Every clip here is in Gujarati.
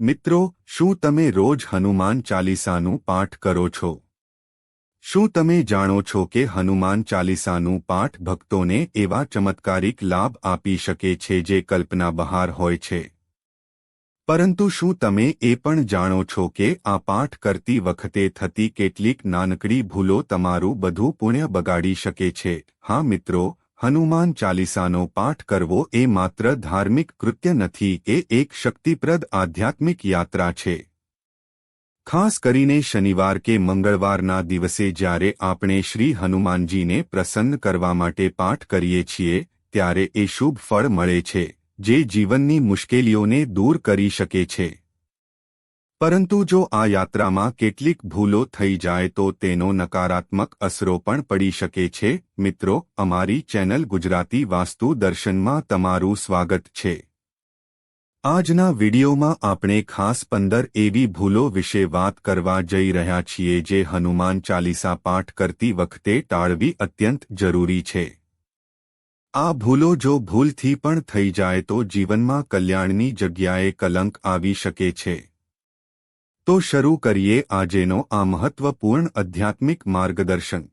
મિત્રો, શું તમે રોજ હનુમાન ચાલીસાનું પાઠ કરો છો? શું તમે જાણો છો કે હનુમાન ચાલીસાનું પાઠ ભક્તોને એવા ચમત્કારિક લાભ આપી શકે છે જે કલ્પના બહાર હોય છે? પરંતુ શું તમે એ પણ જાણો છો કે આ પાઠ કરતી વખતે થતી કેટલીક નાનકડી ભૂલો તમારું બધું પુણ્ય બગાડી શકે છે? હા મિત્રો હનુમાન ચાલીસાનો પાઠ કરવો એ માત્ર ધાર્મિક કૃત્ય નથી, એ એક શક્તિપ્રદ આધ્યાત્મિક યાત્રા છે. ખાસ કરીને શનિવાર કે મંગળવારના દિવસે જ્યારે આપણે શ્રી હનુમાનજીને પ્રસન્ન કરવા માટે પાઠ કરીએ છીએ, ત્યારે એ શુભ ફળ મળે છે, જે જીવનની મુશ્કેલીઓને દૂર કરી શકે છે. પરંતુ જો આ યાત્રામાં કેટલીક ભૂલો થઈ જાય તો તેનો નકારાત્મક અસરો પણ પડી શકે છે. મિત્રો, અમારી ચેનલ ગુજરાતી વાસ્તુ દર્શનમાં તમારું સ્વાગત છે. આજના વિડિયોમાં આપણે ખાસ પંદર એવી ભૂલો વિશે વાત કરવા જઈ રહ્યા છીએ જે હનુમાન ચાલીસા પાઠ કરતી વખતે ટાળવી અત્યંત જરૂરી છે. આ ભૂલો જો ભૂલથી પણ થઈ જાય તો જીવનમાં કલ્યાણની જગ્યાએ કલંક આવી શકે છે. તો શરૂ કરીએ આજેનો આ મહત્વપૂર્ણ આધ્યાત્મિક માર્ગદર્શન.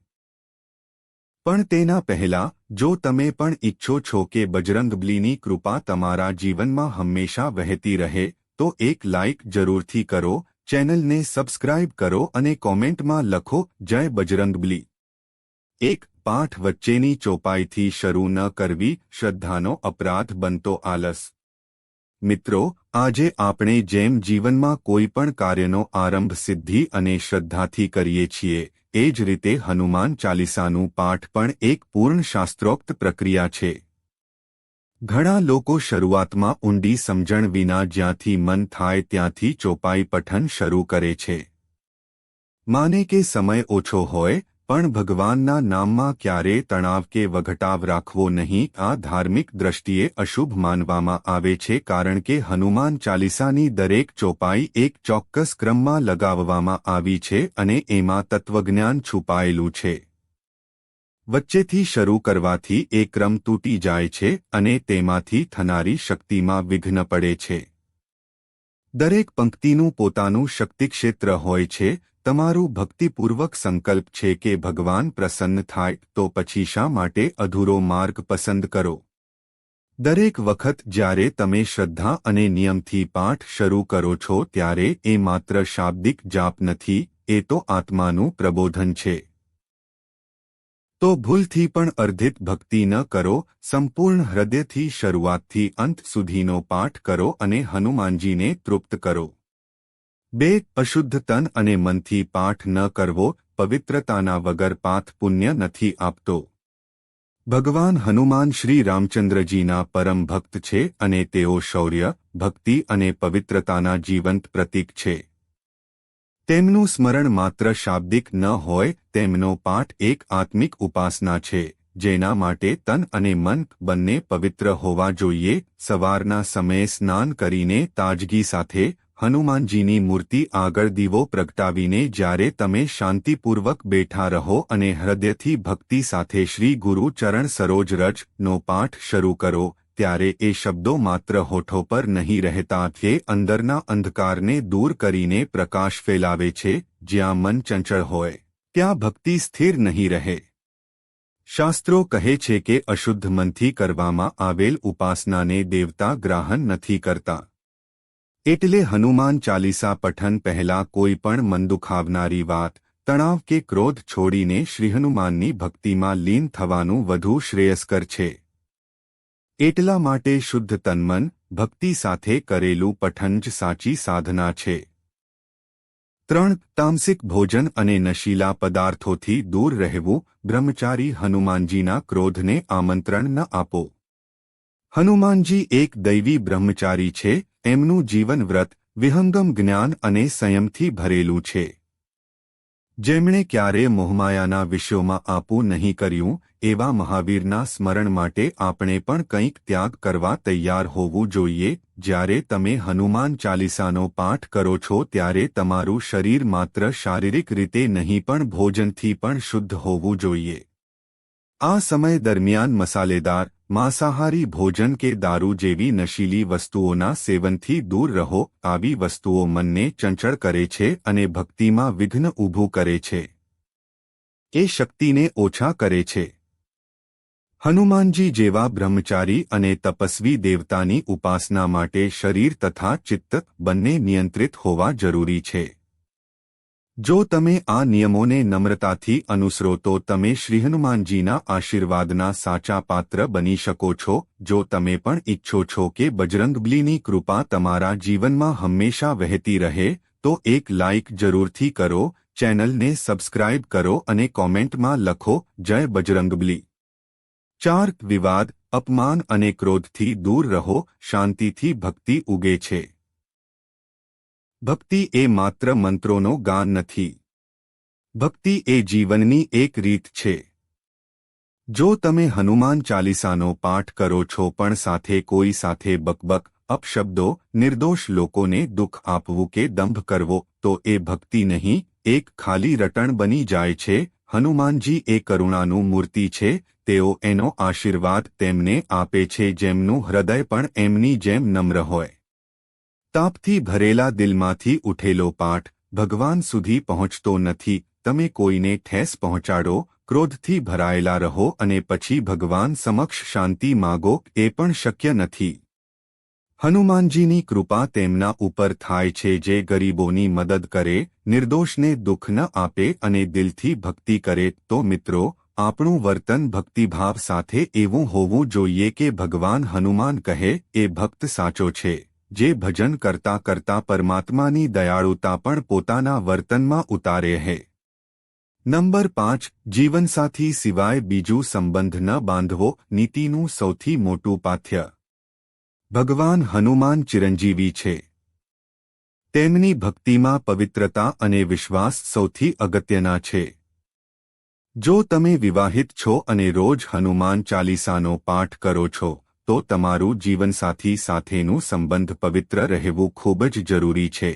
પણ તેના પહેલા, જો તમે પણ ઈચ્છો છો કે બજરંગબલીની કૃપા તમારા જીવનમાં હંમેશા વહેતી રહે, તો એક લાઇક જરૂરથી કરો, ચેનલને સબસ્ક્રાઇબ કરો અને કોમેન્ટમાં લખો, જય બજરંગબલી. એક, પાઠ વચ્ચેની ચોપાઈથી શરૂ ન કરવી, શ્રદ્ધાનો અપરાધ બનતો આલસ. મિત્રો, આજે આપણે જેમ જીવનમાં કોઈ પણ કાર્યનો આરંભ સિદ્ધિ અને શ્રદ્ધાથી કરીએ છીએ, એ જ રીતે હનુમાન ચાલીસાનું પાઠ પણ એક પૂર્ણ શાસ્ત્રોક્ત પ્રક્રિયા છે. ઘણા લોકો શરૂઆતમાં ઊંડી સમજણ વિના જ્યાંથી મન થાય ત્યાંથી ચોપાઈ પઠન શરૂ કરે છે. માને કે સમય ઓછો હોય પણ ભગવાનના નામમાં ક્યારે તણાવ કે વઘટાવ રાખવો નહીં, આ ધાર્મિક દ્રષ્ટિએ અશુભ માનવામાં આવે છે કારણ કે હનુમાન ચાલીસાની દરેક ચોપાઈ એક ચોક્કસ ક્રમમાં લગાવવામાં આવી છે અને એમાં તત્વજ્ઞાન છુપાયેલું છે. વચ્ચેથી શરૂ કરવાથી એ ક્રમ તૂટી જાય છે અને તેમાંથી થનારી શક્તિમાં વિઘ્ન પડે છે. દરેક પંક્તિનું પોતાનું શક્તિક્ષેત્ર હોય છે તમારું ભક્તિપૂર્વક સંકલ્પ છે કે ભગવાન પ્રસન્ન થાય, તો પછી શા માટે અધૂરો માર્ગ પસંદ કરો? દરેક વખત જ્યારે તમે શ્રદ્ધા અને નિયમથી પાઠ શરૂ કરો છો, ત્યારે એ માત્ર શાબ્દિક જાપ નથી, એ તો આત્માનું પ્રબોધન છે. તો ભૂલથી પણ અર્ધિત ભક્તિ ન કરો, સંપૂર્ણ હૃદયથી શરૂઆતથી અંત સુધીનો પાઠ કરો અને હનુમાનજીને તૃપ્ત કરો. બે અશુદ્ધ તન અને મનથી પાઠ ન કરવો, પવિત્રતાના વગર પાથ પુણ્ય નથી આપતો. ભગવાન હનુમાન શ્રી રામચંદ્રજીના પરમ ભક્ત છે અને તેઓ શૌર્ય, ભક્તિ અને પવિત્રતાના જીવંત પ્રતીક છે. તેમનું સ્મરણ માત્ર શાબ્દિક ન હોય, તેમનો પાઠ એક આત્મિક ઉપાસના છે, જેના માટે તન અને મન બંને પવિત્ર હોવા જોઈએ, સવારના સમયે સ્નાન કરીને તાજગી સાથે હનુમાનજીની મૂર્તિ આગળ દીવો પ્રગટાવીને જ્યારે તમે શાંતિપૂર્વક બેઠા રહો અને હૃદયથી ભક્તિ સાથે શ્રી ગુરુ ચરણ સરોજ રજનો પાઠ શરૂ કરો, ત્યારે એ શબ્દો માત્ર હોઠો પર નહીં રહેતા તે અંદરના અંધકારને દૂર કરીને પ્રકાશ ફેલાવે છે, જ્યાં મન ચંચળ હોય, ત્યાં ભક્તિ સ્થિર નહીં રહે. શાસ્ત્રો કહે છે કે અશુદ્ધ મનથી કરવામાં આવેલ ઉપાસનાને દેવતા ગ્રાહન નથી કરતા. એટલે હનુમાન ચાલીસા પઠન પહેલા કોઈ પણ મનદુખાવનારી વાત, તણાવ કે ક્રોધ છોડીને શ્રી હનુમાનની ભક્તિમાં લીન થવાનું વધુ શ્રેયસ્કર છે. એટલા માટે શુદ્ધ તન્મન, ભક્તિ સાથે કરેલું પઠન જ સાચી સાધના છે. ત્રણ, તામસિક ભોજન અને નશીલા પદાર્થોથી દૂર રહેવું, બ્રહ્મચારી હનુમાનજીના ક્રોધને આમંત્રણ ન આપો. હનુમાનજી એક દૈવી બ્રહ્મચારી છે એમનું જીવન વ્રત, વિહંગમ જ્ઞાન અને સંયમથી ભરેલું છે. જેમણે ક્યારે મોહમાયાના વિષયોમાં આપવું નહીં કર્યું, એવા મહાવીરના સ્મરણ માટે આપણે પણ કંઈક ત્યાગ કરવા તૈયાર હોવું જોઈએ. જ્યારે તમે હનુમાન ચાલીસાનો પાઠ કરો છો ત્યારે તમારું શરીર માત્ર શારીરિક રીતે નહીં પણ ભોજનથી પણ શુદ્ધ હોવું જોઈએ. આ સમય દરમિયાન મસાલેદાર માંસાહારી ભોજન કે દારૂ જેવી નશીલી વસ્તુઓના સેવનથી દૂર રહો, આવી વસ્તુઓ મનને ચંચળ કરે છે અને ભક્તિમાં વિઘ્ન ઊભું કરે છે. એ શક્તિને ઓછા કરે છે. હનુમાનજી જેવા બ્રહ્મચારી અને તપસ્વી દેવતાની ઉપાસના માટે શરીર તથા ચિત્ત બંને નિયંત્રિત હોવા જરૂરી છે. જો તમે આ નિયમોને નમ્રતાથી અનુસરો તો તમે શ્રી હનુમાનજીના આશીર્વાદના સાચા પાત્ર બની શકો છો, જો તમે પણ ઈચ્છો છો કે બજરંગબલીની કૃપા તમારા જીવનમાં હંમેશા વહેતી રહે, તો એક લાઇક જરૂરથી કરો, ચેનલને સબસ્ક્રાઇબ કરો અને કોમેન્ટમાં લખો, જય બજરંગબલી. ચાર વિવાદ, અપમાન અને ક્રોધથી દૂર રહો, શાંતિથી ભક્તિ ઉગે છે. ભક્તિ એ માત્ર મંત્રોનો ગાન નથી. ભક્તિ એ જીવનની એક રીત છે. જો તમે હનુમાન ચાલીસાનો પાઠ કરો છો પણ સાથે કોઈ સાથે બકબક, અપશબ્દો, નિર્દોષ લોકોને દુઃખ આપવું કે દંભ કરવો, તો એ ભક્તિ નહીં, એક ખાલી રટણ બની જાય છે. હનુમાનજી એ કરુણાનું મૂર્તિ છે, તેઓ એનો આશીર્વાદ તેમને આપે છે જેમનું હૃદય પણ એમની જેમ નમ્ર હોય. તાપથી ભરેલા દિલમાંથી ઉઠેલો પાઠ ભગવાન સુધી પહોંચતો નથી. તમે કોઈને ઠેસ પહોંચાડો, ક્રોધથી ભરાયેલા રહો અને પછી ભગવાન સમક્ષ શાંતિ માગો, એ પણ શક્ય નથી. હનુમાનજીની કૃપા તેમના ઉપર થાય છે જે ગરીબોની મદદ કરે, નિર્દોષને દુઃખ ન આપે અને દિલથી ભક્તિ કરે. તો મિત્રો, આપણું વર્તન ભક્તિભાવ સાથે એવું હોવું જોઈએ કે ભગવાન હનુમાન કહે, એ ભક્ત સાચો છે. જે ભજન કરતા કરતા પરમાત્માની દયાળુતા પણ પોતાના વર્તનમાં ઉતારે હે. નંબર પાંચ, જીવનસાથી સિવાય બીજું સંબંધ ન બાંધવો, નીતિનું સૌથી મોટું પાથ્ય. ભગવાન હનુમાન ચિરંજીવી છે. તેમની ભક્તિમાં પવિત્રતા અને વિશ્વાસ સૌથી અગત્યના છે. જો તમે વિવાહિત છો અને રોજ હનુમાન ચાલીસાનો પાઠ કરો છો તો તમારું જીવનસાથી સાથેનું સંબંધ પવિત્ર રહેવું ખૂબ જ જરૂરી છે.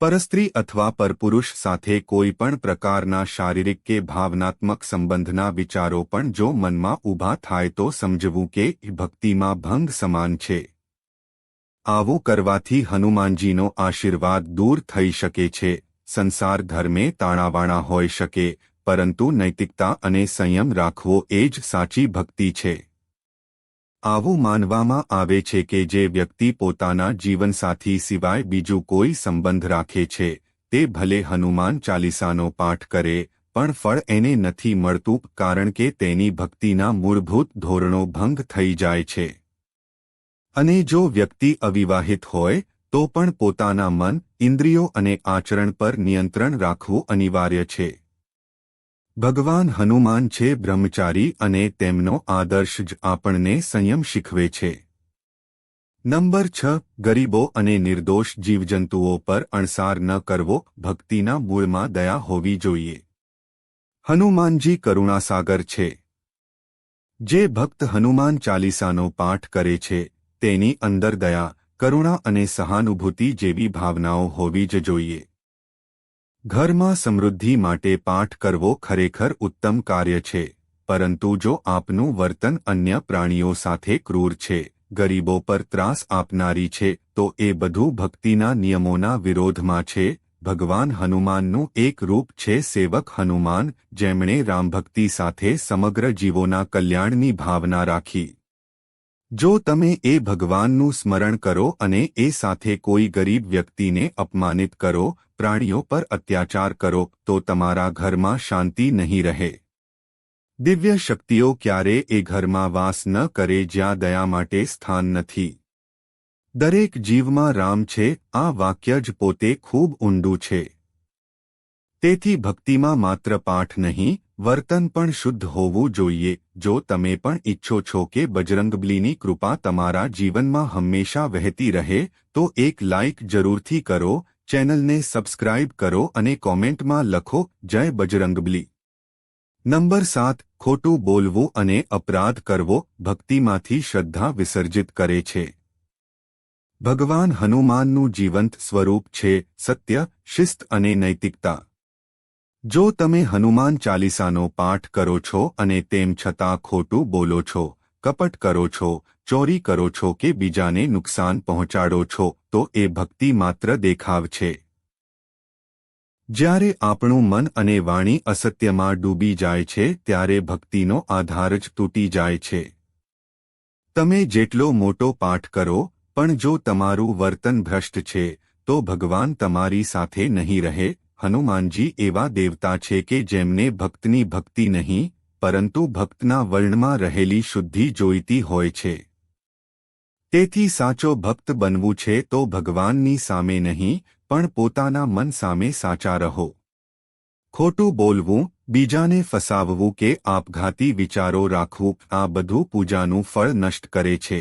પરસ્ત્રી અથવા પરપુરુષ સાથે કોઈ પણ પ્રકારના શારીરિક કે ભાવનાત્મક સંબંધના વિચારો પણ જો મનમાં ઊભા થાય તો સમજવું કે ભક્તિમાં ભંગ સમાન છે. આવું કરવાથી હનુમાનજીનો આશીર્વાદ દૂર થઈ શકે છે, સંસાર ધર્મે તાણાવાણા હોઈ શકે, પરંતુ નૈતિકતા અને સંયમ રાખવો એ જ સાચી ભક્તિ છે. આવું માનવામાં આવે છે કે જે વ્યક્તિ પોતાના જીવનસાથી સિવાય બીજું કોઈ સંબંધ રાખે છે, તે ભલે હનુમાન ચાલીસાનો પાઠ કરે, પણ ફળ એને નથી મળતું કારણ કે તેની ભક્તિના મૂળભૂત ધોરણો ભંગ થઈ જાય છે. અને જો વ્યક્તિ અવિવાહિત હોય, તો પણ પોતાના મન, ઇન્દ્રિયો અને આચરણ પર નિયંત્રણ રાખવું અનિવાર્ય છે. ભગવાન હનુમાન છે બ્રહ્મચારી અને તેમનો આદર્શ જ આપણને સંયમ શીખવે છે. નંબર છ, ગરીબો અને નિર્દોષ જીવજંતુઓ પર અણસાર ન કરવો ભક્તિના મૂળમાં દયા હોવી જોઈએ. હનુમાનજી કરુણાસાગર છે. જે ભક્ત હનુમાન ચાલીસાનો પાઠ કરે છે, તેની અંદર દયા, કરુણા અને સહાનુભૂતિ જેવી ભાવનાઓ હોવી જ જોઈએ. ઘરમાં સમૃદ્ધિ માટે પાઠ કરવો ખરેખર ઉત્તમ કાર્ય છે. પરંતુ જો આપનું વર્તન અન્ય પ્રાણીઓ સાથે ક્રૂર છે, ગરીબો પર ત્રાસ આપનારી છે, તો એ બધું ભક્તિના નિયમોના વિરોધમાં છે. ભગવાન હનુમાનનું એક રૂપ છે સેવક હનુમાન, જેમણે રામભક્તિ સાથે સમગ્ર જીવોના કલ્યાણની ભાવના રાખી. જો તમે એ ભગવાનનું સ્મરણ કરો અને એ સાથે કોઈ ગરીબ વ્યક્તિને અપમાનિત કરો પ્રાણીઓ પર અત્યાચાર કરો, તો તમારા ઘરમાં શાંતિ નહીં રહે. દિવ્ય શક્તિઓ ક્યારે એ ઘરમાં વાસ ન કરે જ્યાં દયા માટે સ્થાન નથી. દરેક જીવમાં રામ છે, આ વાક્ય જ પોતે ખૂબ ઊંડું છે. તેથી ભક્તિમાં માત્ર પાઠ નહીં, વર્તન પણ શુદ્ધ હોવું જોઈએ, જો તમે પણ ઈચ્છો છો કે બજરંગબલીની કૃપા તમારા જીવનમાં હંમેશા વહેતી રહે, તો એક લાઇક જરૂરથી કરો ચેનલને સબસ્ક્રાઇબ કરો અને કોમેન્ટમાં લખો, જય બજરંગબલી. નંબર સાત, ખોટું બોલવું અને અપરાધ કરવો, ભક્તિમાંથી શ્રદ્ધા વિસર્જિત કરે છે. ભગવાન હનુમાનનું જીવંત સ્વરૂપ છે, સત્ય, શિસ્ત અને નૈતિકતા. જો તમે હનુમાન ચાલીસાનો પાઠ કરો છો અને તેમ છતાં ખોટું બોલો છો કપટ કરો છો, ચોરી કરો છો કે બીજાને નુકસાન પહોંચાડો છો, તો એ ભક્તિ માત્ર દેખાવ છે. જ્યારે આપણું મન અને વાણી અસત્યમાં ડૂબી જાય છે, ત્યારે ભક્તિનો આધાર જ તૂટી જાય છે. તમે જેટલો મોટો પાઠ કરો, પણ જો તમારું વર્તન ભ્રષ્ટ છે, તો ભગવાન તમારી સાથે નહીં રહે, હનુમાનજી એવા દેવતા છે કે જેમને ભક્તની ભક્તિ નહીં પરંતુ ભક્તના વર્ણમાં રહેલી શુદ્ધિ જોઈતી હોય છે. તેથી સાચો ભક્ત બનવું છે તો ભગવાનની સામે નહીં, પણ પોતાના મન સામે સાચા રહો. ખોટું બોલવું, બીજાને ફસાવવું કે આપઘાતી વિચારો રાખવું, આ બધું પૂજાનું ફળ નષ્ટ કરે છે.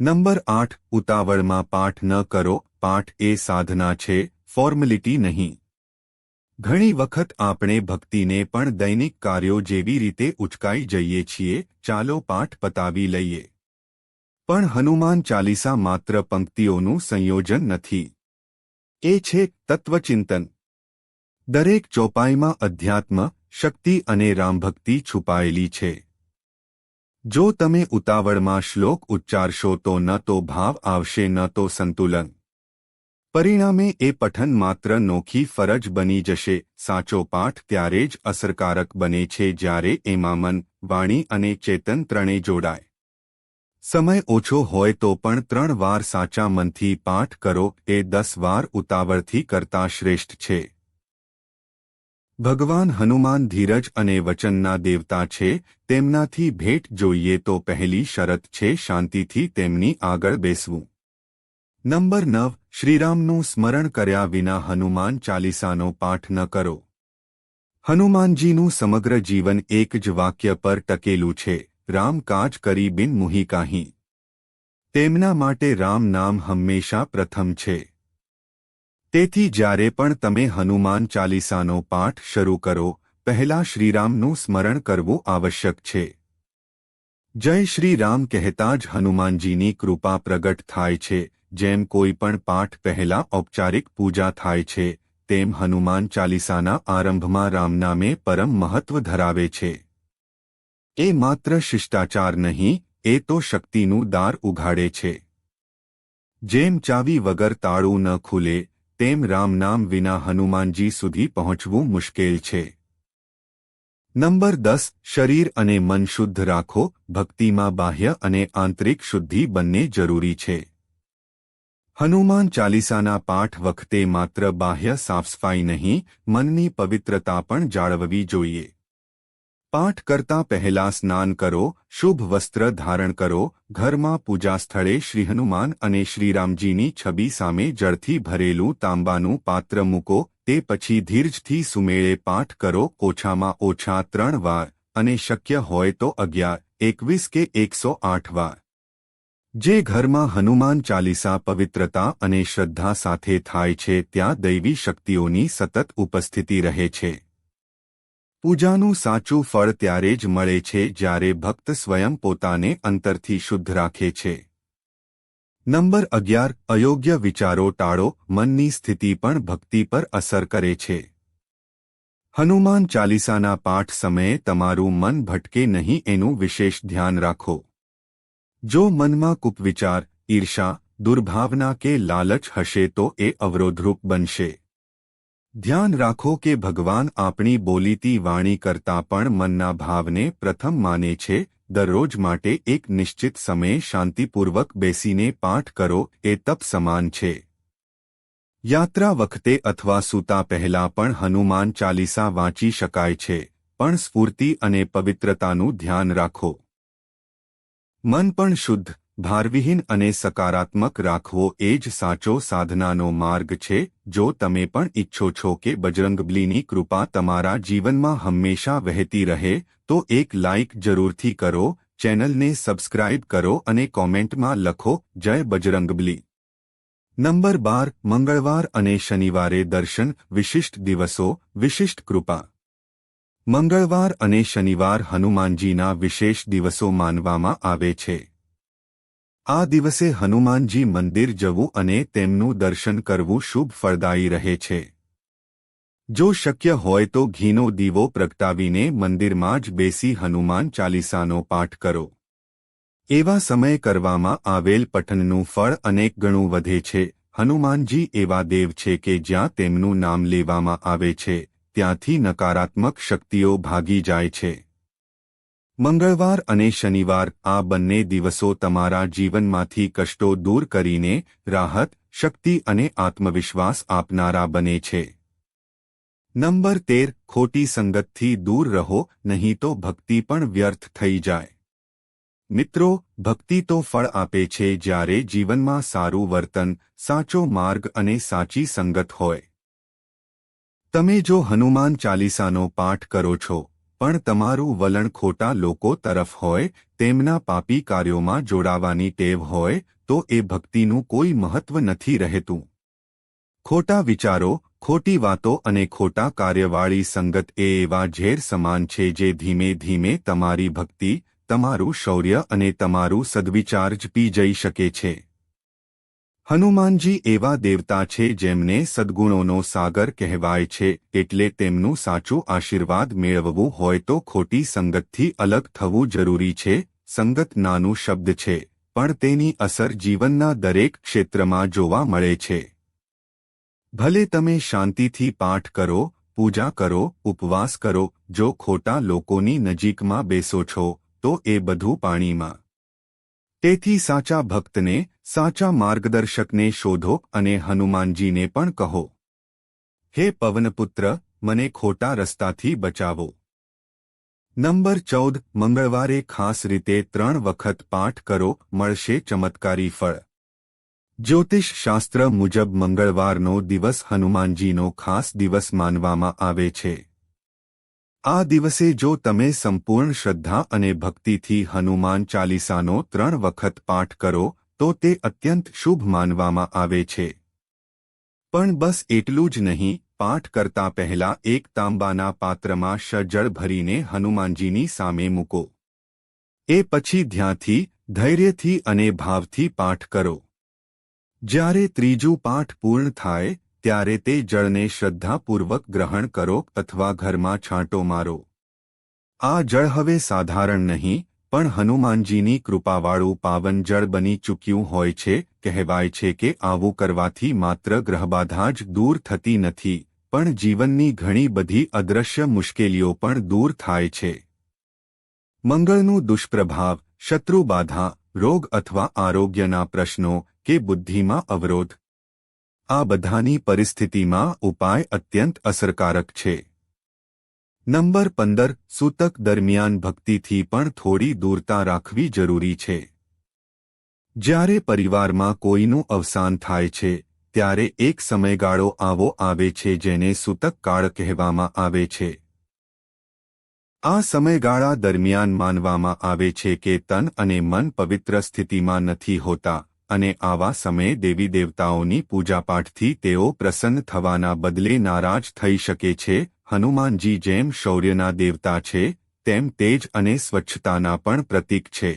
નંબર આઠ, ઉતાવળમાં પાઠ ન કરો, પાઠ એ સાધના છે, ફોર્મેલિટી નહીં. ઘણી વખત આપણે ભક્તિને પણ દૈનિક કાર્યો જેવી રીતે ઉચકાઈ જઈએ છીએ, ચાલો પાઠ પતાવી લઈએ. પણ હનુમાન ચાલીસા માત્ર પંક્તિઓનું સંયોજન નથી. એ છે તત્વચિંતન. દરેક ચોપાઈમાં અધ્યાત્મ, શક્તિ અને રામભક્તિ છુપાયેલી છે. જો તમે ઉતાવળમાં શ્લોક ઉચ્ચારશો તો ન તો ભાવ આવશે ન તો સંતુલન. પરિણામે એ પઠન માત્ર નોખી ફરજ બની જશે. સાચો પાઠ ત્યારે જ અસરકારક બને છે જ્યારે એમાં મન, વાણી અને ચેતન ત્રણે જોડાય. સમય ઓછો હોય તો પણ ત્રણ વાર સાચા મનથી પાઠ કરો. એ દસ વાર ઉતાવળથી કરતા શ્રેષ્ઠ છે. ભગવાન હનુમાન ધીરજ અને વચનના દેવતા છે. તેમનાથી ભેટ જોઈએ તો પહેલી શરત છે શાંતિથી તેમની આગળ બેસવું. નંબર નવ શ્રીરામનું સ્મરણ કર્યા વિના હનુમાન ચાલીસાનો પાઠ ન કરો. હનુમાનજીનું સમગ્ર જીવન એક જ વાક્ય પર ટકેલું છે, રામ કાજ કરી બિન મુહી કાહી. તેમના માટે રામ નામ હંમેશા પ્રથમ છે. તેથી જ્યારે પણ તમે હનુમાન ચાલીસાનો પાઠ શરૂ કરો, પહેલા શ્રીરામનું સ્મરણ કરવું આવશ્યક છે. જય શ્રી રામ કહેતા જ હનુમાનજીની કૃપા પ્રગટ થાય છે જેમ કોઈ પણ પાઠ પહેલા ઔપચારિક પૂજા થાય છે, તેમ હનુમાન ચાલીસાના આરંભમાં રામનામે પરમ મહત્વ ધરાવે છે. એ માત્ર શિષ્ટાચાર નહીં, એ તો શક્તિનું દાર ઉઘાડે છે. જેમ ચાવી વગર તાળું ન ખુલે, તેમ રામનામ વિના હનુમાનજી સુધી પહોંચવું મુશ્કેલ છે. નંબર દસ, શરીર અને મન શુદ્ધ રાખો, ભક્તિમાં બાહ્ય અને આંતરિક શુદ્ધિ બંને જરૂરી છે. હનુમાન ચાલીસાના પાઠ વખતે માત્ર બાહ્ય સાફસફાઈ નહીં, મનની પવિત્રતા પણ જાળવવી જોઈએ. પાઠ કરતા પહેલા સ્નાન કરો, શુભ વસ્ત્ર ધારણ કરો, ઘરમાં પૂજા સ્થળે શ્રી હનુમાન અને શ્રીરામજીની છબી સામે જળથી ભરેલું તાંબાનું પાત્ર મૂકો, તે પછી ધીરજથી સુમેળે પાઠ કરો ઓછામાં ઓછા ત્રણ વાર, અને શક્ય હોય તો અગિયાર, એકવીસ કે એકસો આઠ વાર. જે ઘરમાં હનુમાન ચાલીસા પવિત્રતા અને શ્રદ્ધા સાથે થાય છે, ત્યાં દૈવી શક્તિઓની સતત ઉપસ્થિતિ રહે છે. પૂજાનું સાચું ફળ ત્યારે જ મળે છે જ્યારે ભક્ત સ્વયં પોતાને અંતરથી શુદ્ધ રાખે છે. નંબર અગિયાર, અયોગ્ય વિચારો ટાળો, મનની સ્થિતિ પણ ભક્તિ પર અસર કરે છે. હનુમાન ચાલીસાના પાઠ સમયે તમારું મન ભટકે નહીં એનું વિશેષ ધ્યાન રાખો. જો મનમાં કુપવિચાર, ઈર્ષા, દુર્ભાવના કે લાલચ હશે તો એ અવરોધરૂપ બનશે. ધ્યાન રાખો કે ભગવાન આપણી બોલીતી વાણી કરતાં પણ મનના ભાવને પ્રથમ માને છે, દરરોજ માટે એક નિશ્ચિત સમયે શાંતિપૂર્વક બેસીને પાઠ કરો, એ તપ સમાન છે. યાત્રા વખતે અથવા સૂતા પહેલા પણ હનુમાન ચાલીસા વાંચી શકાય છે, પણ સ્ફૂર્તિ અને પવિત્રતાનું ધ્યાન રાખો. મન પણ શુદ્ધ, ભારવિહીન અને સકારાત્મક રાખવો એ જ સાચો સાધનાનો માર્ગ છે, જો તમે પણ ઈચ્છો છો કે બજરંગબલીની કૃપા તમારા જીવનમાં હંમેશા વહેતી રહે, તો એક લાઇક જરૂરથી કરો, ચેનલને સબસ્ક્રાઇબ કરો અને કોમેન્ટમાં લખો, જય બજરંગબલી. નંબર બાર, મંગળવાર અને શનિવારે દર્શન, વિશિષ્ટ દિવસો, વિશિષ્ટ કૃપા. મંગળવાર અને શનિવાર હનુમાનજીના વિશેષ દિવસો માનવામાં આવે છે. આ દિવસે હનુમાનજી મંદિર જવું અને તેમનું દર્શન કરવું શુભ ફળદાયી રહે છે. જો શક્ય હોય તો ઘીનો દીવો પ્રગટાવીને મંદિરમાં જ બેસી હનુમાન ચાલીસાનો પાઠ કરો. એવા સમયે કરવામાં આવેલ પઠનનું ફળ અનેક ગણું વધે છે. હનુમાનજી એવા દેવ છે કે જ્યાં તેમનું નામ લેવામાં આવે છે. ત્યાંથી નકારાત્મક શક્તિઓ ભાગી જાય છે. મંગળવાર અને શનિવાર આ બંને દિવસો તમારા જીવનમાંથી કષ્ટો દૂર કરીને રાહત, શક્તિ અને આત્મવિશ્વાસ આપનારા બને છે. નંબર તેર, ખોટી સંગતથી દૂર રહો, નહીં તો ભક્તિ પણ વ્યર્થ થઈ જાય. મિત્રો, ભક્તિ તો ફળ આપે છે જ્યારે જીવનમાં સારું વર્તન, સાચો માર્ગ અને સાચી સંગત હોય. તમે જો હનુમાન ચાલીસાનો પાઠ કરો છો, પણ તમારું વલણ ખોટા લોકો તરફ હોય, તેમના પાપી કાર્યોમાં જોડાવાની ટેવ હોય, તો એ ભક્તિનું કોઈ મહત્વ નથી રહેતું. ખોટા વિચારો, ખોટી વાતો અને ખોટા કાર્યવાળી સંગત એ એવા ઝેર સમાન છે જે ધીમે ધીમે તમારી ભક્તિ, તમારું શૌર્ય અને તમારું સદવિચાર જ પી જઈ શકે છે. હનુમાનજી એવા દેવતા છે જેમને સદ્ગુણોનો સાગર કહેવાય છે, એટલે તેમનું સાચું આશીર્વાદ મેળવવું હોય તો ખોટી સંગતથી અલગ થવું જરૂરી છે, સંગત નાનું શબ્દ છે, પણ તેની અસર જીવનના દરેક ક્ષેત્રમાં જોવા મળે છે. ભલે તમે શાંતિથી પાઠ કરો, પૂજા કરો, ઉપવાસ કરો, જો ખોટા લોકોની નજીકમાં બેસો છો, તો એ બધું પાણીમાં. તેથી સાચા ભક્તને સાચા માર્ગદર્શકને શોધો અને હનુમાનજીને પણ કહો. હે પવનપુત્ર, મને ખોટા રસ્તાથી બચાવો. નંબર ચૌદ, મંગળવારે ખાસ રીતે ત્રણ વખત પાઠ કરો, મળશે ચમત્કારી ફળ. જ્યોતિષ શાસ્ત્ર મુજબ મંગળવારનો દિવસ હનુમાનજીનો ખાસ દિવસ માનવામાં આવે છે. આ દિવસે જો તમે સંપૂર્ણ શ્રદ્ધા અને ભક્તિથી હનુમાન ચાલીસાનો ત્રણ વખત પાઠ કરો તો તે અત્યંત શુભ માનવામાં આવે છે. પણ બસ એટલું જ નહીં, પાઠ કરતા પહેલા એક તાંબાના પાત્રમાં શજળ ભરીને હનુમાનજીની સામે મૂકો. એ પછી ધ્યાનથી, ધૈર્યથી અને ભાવથી પાઠ કરો. જ્યારે ત્રીજું પાઠ પૂર્ણ થાય, ત્યારે તે જળને શ્રદ્ધાપૂર્વક ગ્રહણ કરો અથવા ઘરમાં છાંટો મારો. આ જળ હવે સાધારણ નહીં પણ હનુમાનજીની કૃપાવાળું પાવન જળ બની ચૂક્યું હોય છે, કહેવાય છે કે આવું કરવાથી માત્ર ગ્રહબાધા જ દૂર થતી નથી, પણ જીવનની ઘણી બધી અદ્રશ્ય મુશ્કેલીઓ પણ દૂર થાય છે. મંગળનું દુષ્પ્રભાવ શત્રુબાધા રોગ અથવા આરોગ્યના પ્રશ્નો કે બુદ્ધિમાં અવરોધ આ બધાની પરિસ્થિતિમાં ઉપાય અત્યંત અસરકારક છે. નંબર પંદર, સૂતક દરમિયાન ભક્તિથી પણ થોડી દૂરતા રાખવી જરૂરી છે. જ્યારે પરિવારમાં કોઈનું અવસાન થાય છે, ત્યારે એક સમયગાળો આવો આવે છે જેને સૂતક કાળ કહેવામાં આવે છે. આ સમયગાળા દરમિયાન માનવામાં આવે છે કે તન અને મન પવિત્ર સ્થિતિમાં નથી હોતા, અને આવા સમયે દેવી દેવતાઓની પૂજાપાઠથી તેઓ પ્રસન્ન થવાના બદલે નારાજ થઈ શકે છે હનુમાનજી જેમ શૌર્યના દેવતા છે, તેમ તેજ અને સ્વચ્છતાના પણ પ્રતીક છે.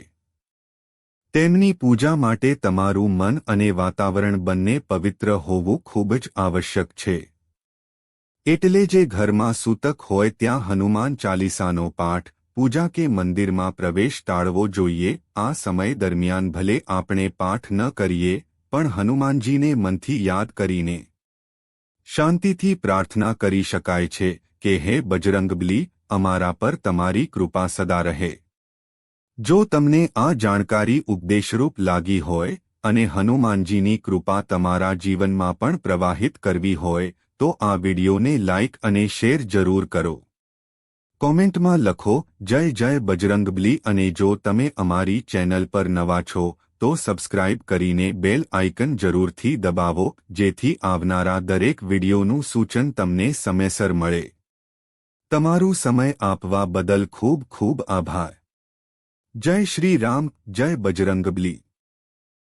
તેમની પૂજા માટે તમારું મન અને વાતાવરણ બંને પવિત્ર હોવું ખૂબ જ આવશ્યક છે. એટલે જે ઘરમાં સૂતક હોય ત્યાં હનુમાન ચાલીસાનો પાઠ, પૂજા કે મંદિરમાં પ્રવેશ ટાળવો જોઈએ, આ સમય દરમિયાન ભલે આપણે પાઠ ન કરીએ, પણ હનુમાનજીને મનથી યાદ કરીને શાંતિથી પ્રાર્થના કરી શકાય છે. કે હે બજરંગબલી, અમારા પર તમારી કૃપા સદા રહે. જો તમને આ જાણકારી ઉપદેશરૂપ લાગી હોય અને હનુમાનજીની કૃપા તમારા જીવનમાં પણ પ્રવાહિત કરવી હોય, તો આ વિડિયોને લાઇક અને શેર જરૂર કરો. કોમેન્ટમાં લખો, જય જય બજરંગબલી અને જો તમે અમારી ચેનલ પર નવા છો, તો સબસ્ક્રાઇબ કરીને બેલ આઇકન જરૂરથી દબાવો, જેથી આવનારા દરેક વિડિયોનું સૂચન તમને સમયસર મળે. તમારું સમય આપવા બદલ ખૂબ ખૂબ આભાર. જય શ્રી રામ જય બજરંગબલી.